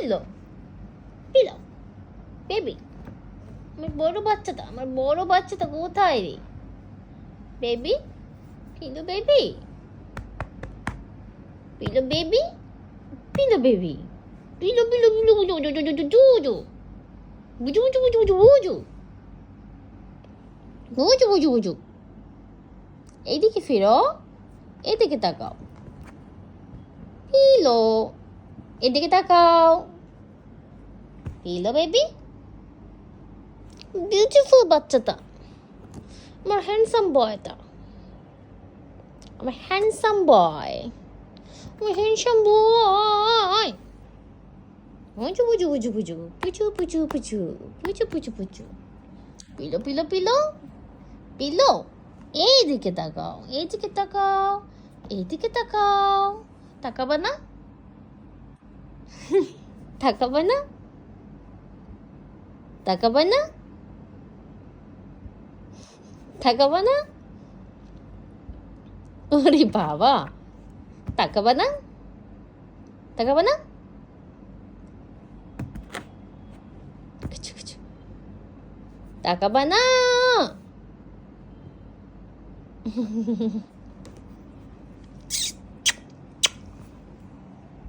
Pillow pillow baby আমার বড় বাচ্চাটা আমার বড় বাচ্চাটা কোথায় রে baby pillow baby pillow baby pillow baby pillow pillow pillow বুঝু বুঝু বুঝু বুঝু বুঝু বুঝু বুঝু বুঝু বুঝু বুঝু বুঝু বুঝু এইদিকে ফিরো এদিকে তাকাও পিলো এদিকে তাকাও। পিলো বেবি বিউটিফুল বাচ্চাটা। আমার হ্যান্ডসাম বয়টা আমার হ্যান্ডসাম বয় আমার হ্যান্ডসাম বয় বুঝু বুঝু বুঝু বুঝু। পুচু পুচু পুচু। পুচু পুচু পুচু। পিলো পিলো পিলো পিলো এইদিকে তাকাও এইদিকে তাকাও এইদিকে তাকাও। তাকাবা না? তাকাবা না তাকাবা না তাকাবা না ওরে বাবা তাকাবা না তাকাবা না কিছু কিছু তাকাবা না